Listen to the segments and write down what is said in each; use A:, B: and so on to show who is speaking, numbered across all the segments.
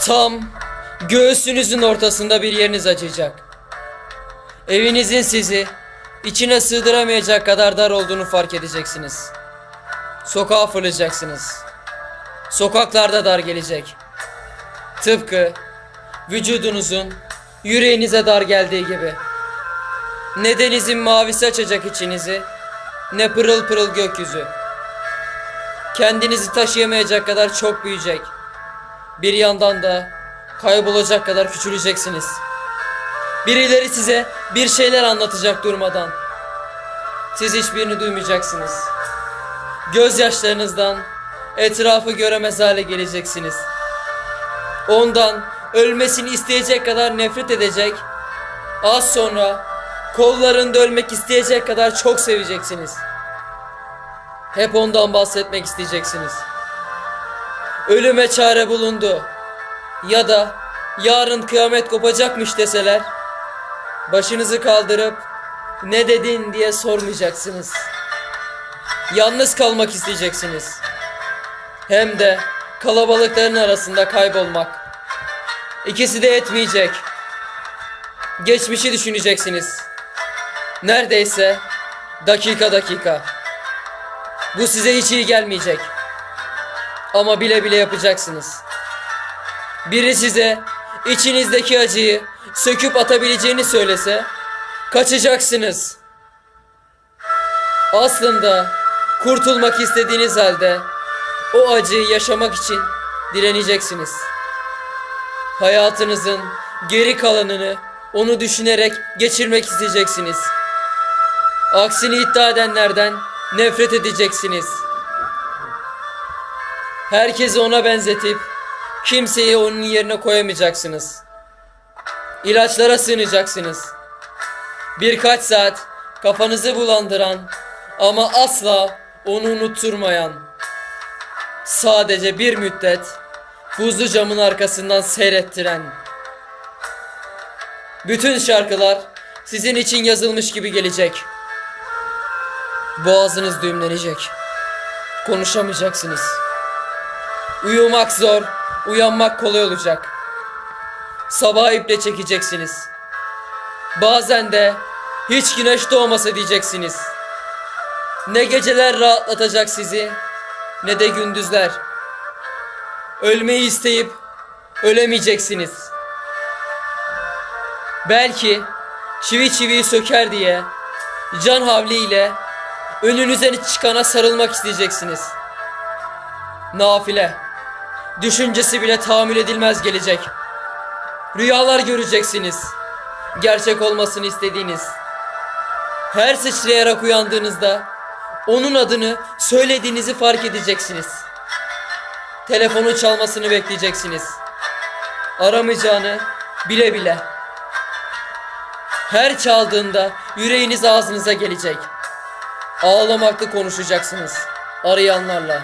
A: Tam göğsünüzün ortasında bir yeriniz acıyacak. Evinizin sizi içine sığdıramayacak kadar dar olduğunu fark edeceksiniz. Sokağa fırlayacaksınız. Sokaklarda dar gelecek. Tıpkı vücudunuzun yüreğinize dar geldiği gibi. Ne denizin mavisi açacak içinizi, ne pırıl pırıl gökyüzü. Kendinizi taşıyamayacak kadar çok büyüyecek. Bir yandan da kaybolacak kadar küçüleceksiniz. Birileri size bir şeyler anlatacak durmadan. Siz hiçbirini duymayacaksınız. Gözyaşlarınızdan etrafı göremez hale geleceksiniz. Ondan ölmesini isteyecek kadar nefret edecek. Az sonra kollarında ölmek isteyecek kadar çok seveceksiniz. Hep ondan bahsetmek isteyeceksiniz. Ölüme çare bulundu. Ya da yarın kıyamet kopacakmış deseler başınızı kaldırıp ne dedin diye sormayacaksınız. Yalnız kalmak isteyeceksiniz. Hem de kalabalıkların arasında kaybolmak. İkisi de etmeyecek. Geçmişi düşüneceksiniz. Neredeyse dakika dakika. Bu size hiç iyi gelmeyecek. Ama bile bile yapacaksınız. Biri size içinizdeki acıyı söküp atabileceğini söylese kaçacaksınız. Aslında kurtulmak istediğiniz halde o acıyı yaşamak için direneceksiniz. Hayatınızın geri kalanını onu düşünerek geçirmek isteyeceksiniz. Aksini iddia edenlerden nefret edeceksiniz. Herkesi ona benzetip kimseyi onun yerine koyamayacaksınız. İlaçlara sığınacaksınız. Birkaç saat kafanızı bulandıran ama asla onu unutturmayan. Sadece bir müddet buzlu camın arkasından seyrettiren. Bütün şarkılar sizin için yazılmış gibi gelecek. Boğazınız düğümlenecek. Konuşamayacaksınız. Uyumak zor, uyanmak kolay olacak. Sabah iple çekeceksiniz. Bazen de hiç güneş doğmasa diyeceksiniz. Ne geceler rahatlatacak sizi, ne de gündüzler. Ölmeyi isteyip ölemeyeceksiniz. Belki çivi çiviyi söker diye can havliyle önünüze çıkana sarılmak isteyeceksiniz. Nafile. Düşüncesi bile tahammül edilmez gelecek. Rüyalar göreceksiniz. Gerçek olmasını istediğiniz. Her sıçrayarak uyandığınızda onun adını söylediğinizi fark edeceksiniz. Telefonun çalmasını bekleyeceksiniz. Aramayacağını bile bile. Her çaldığında yüreğiniz ağzınıza gelecek. Ağlamaklı konuşacaksınız arayanlarla.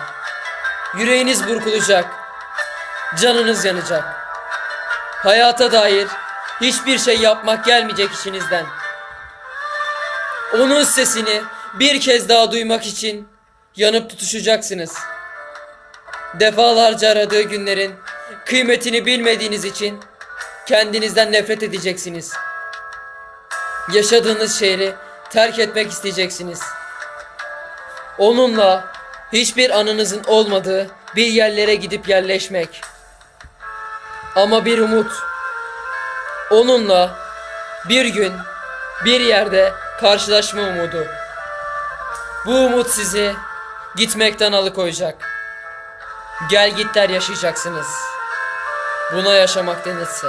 A: Yüreğiniz burkulacak. Canınız yanacak. Hayata dair hiçbir şey yapmak gelmeyecek içinizden. Onun sesini bir kez daha duymak için yanıp tutuşacaksınız. Defalarca aradığı günlerin kıymetini bilmediğiniz için kendinizden nefret edeceksiniz. Yaşadığınız şehri terk etmek isteyeceksiniz. Onunla hiçbir anınızın olmadığı bir yerlere gidip yerleşmek. Ama bir umut. Onunla bir gün bir yerde karşılaşma umudu. Bu umut sizi gitmekten alıkoyacak. Gel gitler yaşayacaksınız. Buna yaşamak denirse.